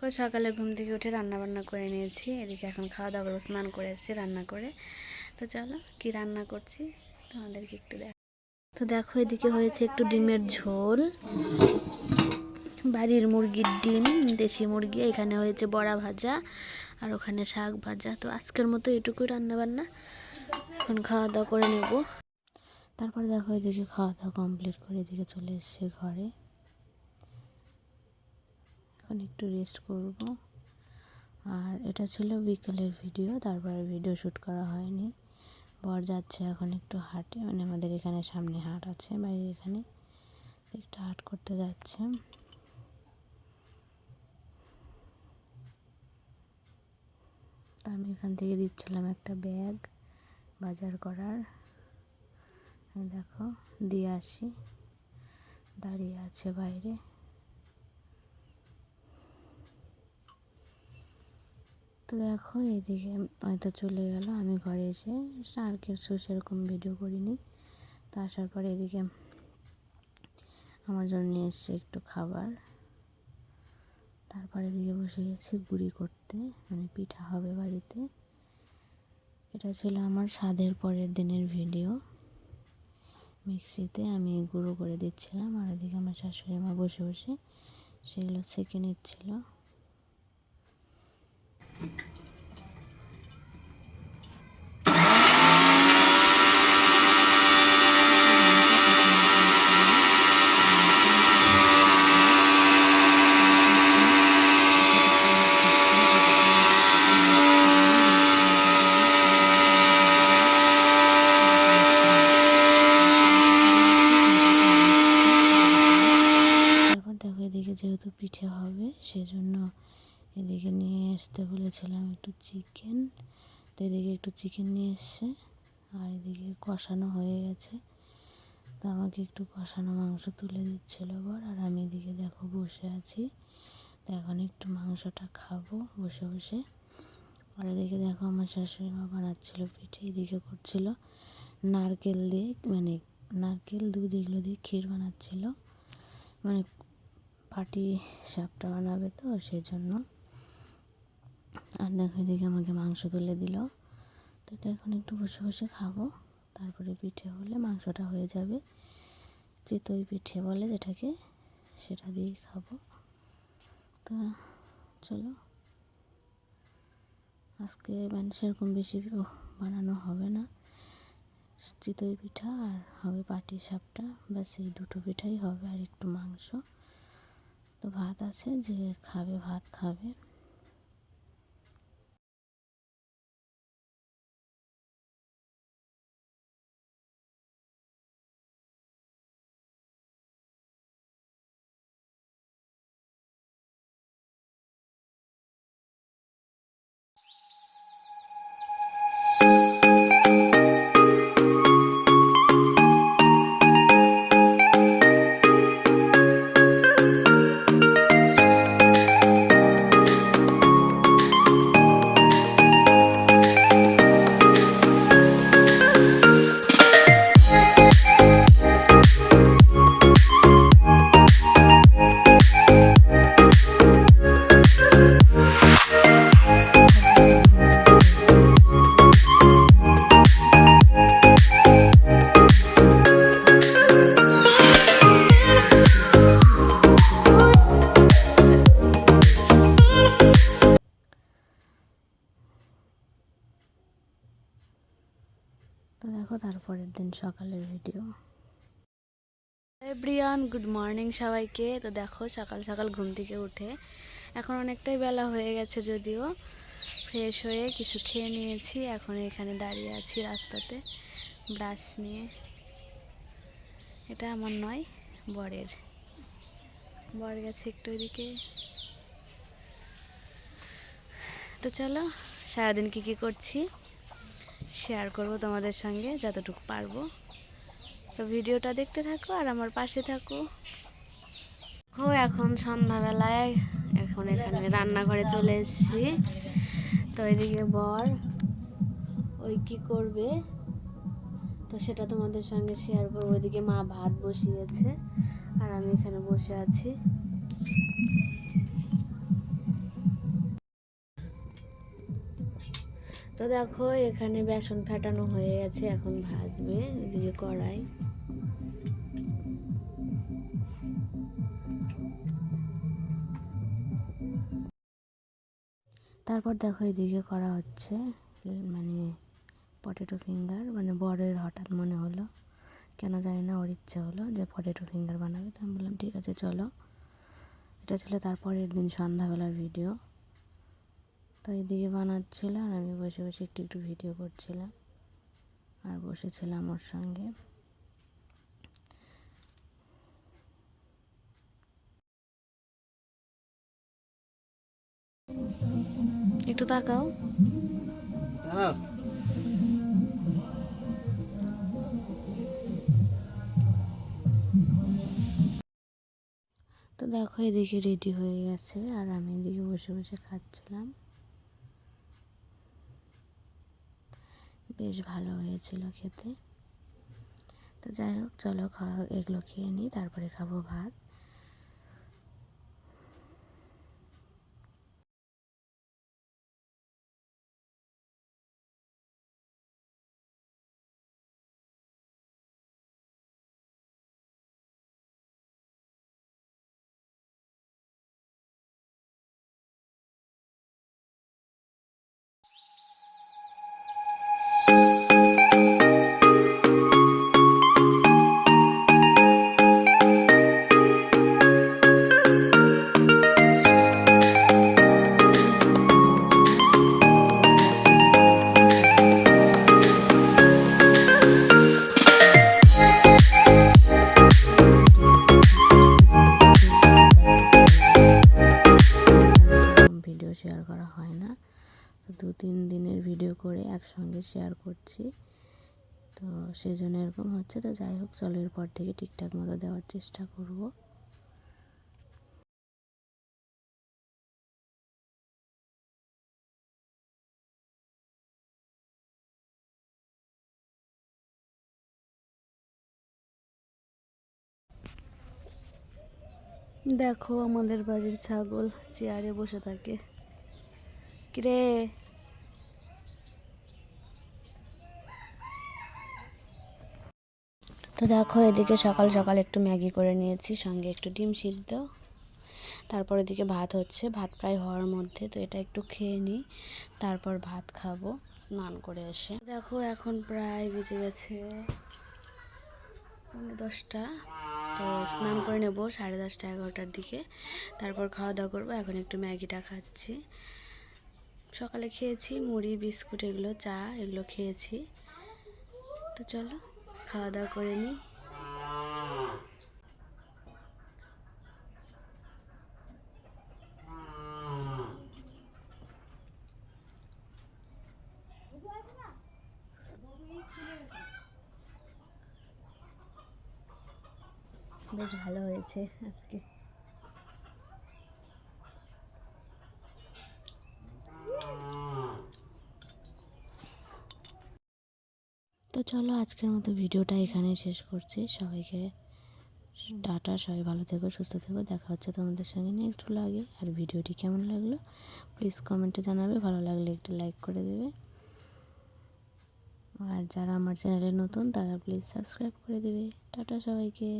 দেখো সকালে ঘুম থেকে উঠে রান্না বান্না করে নিয়েছি। এদিকে এখন খাওয়া দাওয়া করব, স্নান করে এসেছি রান্না করে। তো চলো, কি রান্না করছি? তোমাদেরকে একটু দেখ তো দেখো এদিকে হয়েছে একটু ডিমের ঝোল। বাড়ির মুরগির ডিম, দেশি মুরগি, এখানে হয়েছে বড়া ভাজা আর ওখানে শাক ভাজা। তো আজকের মতো এটুকুই রান্না বান্না এখন খাওয়া দাওয়া করে নেব। তারপর দেখো এদিকে খাওয়া দাওয়া কমপ্লিট করে এদিকে চলে এসেছে ঘরে। এখন একটু রেস্ট করব। আর এটা ছিল বিকেলের ভিডিও তারপরে ভিডিও শ্যুট করা হয়নি। বর যাচ্ছে এখন একটু হাটে মানে আমাদের এখানে সামনে হাট আছে বাড়ির এখানে একটু হাট করতে যাচ্ছে। আমি এখান থেকে দিচ্ছিলাম একটা ব্যাগ বাজার করার। দেখো, দিয়ে আসি। দাঁড়িয়ে আছে বাইরে। তো দেখো, এদিকে হয়তো চলে গেল। আমি ঘরে এসে আর কিছু সেরকম ভিডিও করিনি। তো আসার পরে এদিকে আমার জন্য নিয়ে এসছে একটু খাবার। তারপরে এদিকে বসে গেছি গুড়ি করতে মানে পিঠা হবে বাড়িতে। এটা ছিল আমার স্বাদের পরের দিনের ভিডিও মিক্সিতে আমি গুঁড়ো করে দিচ্ছিলাম। আর এদিকে আমার শাশুড়ি মা বসে বসে সেগুলো ছেঁকে নিচ্ছিল। এদিকে যেহেতু পিঠে হবে, সেজন্য এদিকে নিয়ে আসতে বলেছিলাম একটু চিকেন তো এদিকে একটু চিকেন নিয়ে এসছে, আর এদিকে কষানো হয়ে গেছে। তো আমাকে একটু কষানো মাংস তুলে দিচ্ছিল বর আর আমি এদিকে দেখো বসে আছি। তো এখন একটু মাংসটা খাব বসে বসে। আর এদিকে দেখো আমার শাশুড়ি মা বানাচ্ছিলো পিঠে, এদিকে করছিল নারকেল দিয়ে মানে নারকেল দুধ এগুলো দিয়ে ক্ষীর বানাচ্ছিল। মানে পাটি সাপটা বানাবে তো সেই জন্য আর দেখো এদিকে আমাকে মাংস তুলে দিল। তো এটা এখন একটু বসে বসে খাব। তারপরে পিঠে হলে মাংসটা হয়ে যাবে। চিতই পিঠে বলে যেটাকে, সেটা দিয়েই খাব। তা চলো। আজকে মানে সেরকম বেশি বানানো হবে না। চিতই পিঠা আর হবে পাটি সাপটা, ব্যাস এই দুটো পিঠাই হবে আর একটু মাংস। তো ভাত আছে যে খাবে ভাত খাবে। সকালের ভিডিও এভরিওয়ান গুড মর্নিং সবাইকে। তো দেখো, সকাল সকাল ঘুম থেকে উঠে এখন অনেকটাই বেলা হয়ে গেছে যদিও। ফ্রেশ হয়ে কিছু খেয়ে নিয়েছি, এখন এখানে দাঁড়িয়ে আছি রাস্তাতে ব্রাশ নিয়ে। এটা আমার নয়, বরের। বর গেছে একটু ওইদিকে। তো চলো, সারাদিন কী কী করছি? শেয়ার করব তোমাদের সঙ্গে যতটুকু পারব। তো ভিডিওটা দেখতে থাকো আর আমার পাশে থাকো। ও, এখন সন্ধ্যাবেলায় এখন এখানে রান্নাঘরে চলে এসেছি। তো এদিকে বর, ওই কি করবে? তো সেটা তোমাদের সঙ্গে শেয়ার করব। ওইদিকে মা ভাত বসিয়েছে আর আমি এখানে বসে আছি। তো দেখো, এখানে বেসন ফেটানো হয়ে গেছে, এখন ভাজবে, এদিকে কড়াই। তারপর দেখো, এদিকে করা হচ্ছে মানে পটেটো ফিঙ্গার মানে বরের হঠাৎ মনে হলো, কেন জানি না, ওর ইচ্ছা হলো যে পটেটো ফিঙ্গার বানাবে, তো আমি বললাম, ঠিক আছে, চলো। এটা ছিল তারপরের দিন সন্ধ্যাবেলার ভিডিও তো এইদিকে বানাচ্ছিল আর আমি বসে বসে একটু একটু ভিডিও করছিলাম। আর বসেছিলাম ওর সঙ্গে। একটু তাকাও। তো দেখো এদিকে রেডি হয়ে গেছে আর আমি এদিকে বসে বসে খাচ্ছিলাম। বেশ ভালো হয়েছিল খেতে। তো যাই হোক, চলো খাওয়া, এগুলো খেয়ে নিই, তারপরে খাব ভাত। ভিডিও শেয়ার করা হয় না। তো দু তিন দিনের ভিডিও করে একসঙ্গে শেয়ার করছি। তো সেই জন্য এরকম হচ্ছে। তো যাই হোক, চলো এরপর থেকে ঠিকঠাক মতো দেওয়ার চেষ্টা করব। দেখো আমাদের বাড়ির ছাগল চেয়ারে বসে থাকে। কিরে? তো দেখো, এদিকে সকাল সকাল একটু ম্যাগি করে নিয়েছি, সঙ্গে একটু ডিম সিদ্ধ। তারপর এদিকে ভাত হচ্ছে, ভাত প্রায় হওয়ার মধ্যে, তো এটা একটু খেয়ে নিই। তারপর ভাত খাব, স্নান করে এসে। দেখো, এখন প্রায় বেজে গেছে পনেরো দশটা। তো স্নান করে নেব সাড়ে দশটা এগারোটার দিকে। তারপর খাওয়া দাওয়া করব এখন একটু ম্যাগিটা খাচ্ছি। সকালে খেয়েছি মুড়ি বিস্কুট এগুলো চা এগুলো খেয়েছি। তো চলো খাওয়া দাওয়া করে নিই। বেশ ভালো হয়েছে আজকে। তো চলো আজকের মতো ভিডিওটা এখানেই শেষ করছি। সবাইকে টাটা, সবাই ভালো থেকো, সুস্থ থেকো। দেখা হচ্ছে তোমাদের সঙ্গে নেক্সট ব্লগে আর ভিডিওটি কেমন লাগল প্লিজ কমেন্টে জানাবে। ভালো লাগলে একটু লাইক করে দেবে। আর যারা আমার চ্যানেলে নতুন, তারা প্লিজ সাবস্ক্রাইব করে দেবে। টাটা সবাইকে।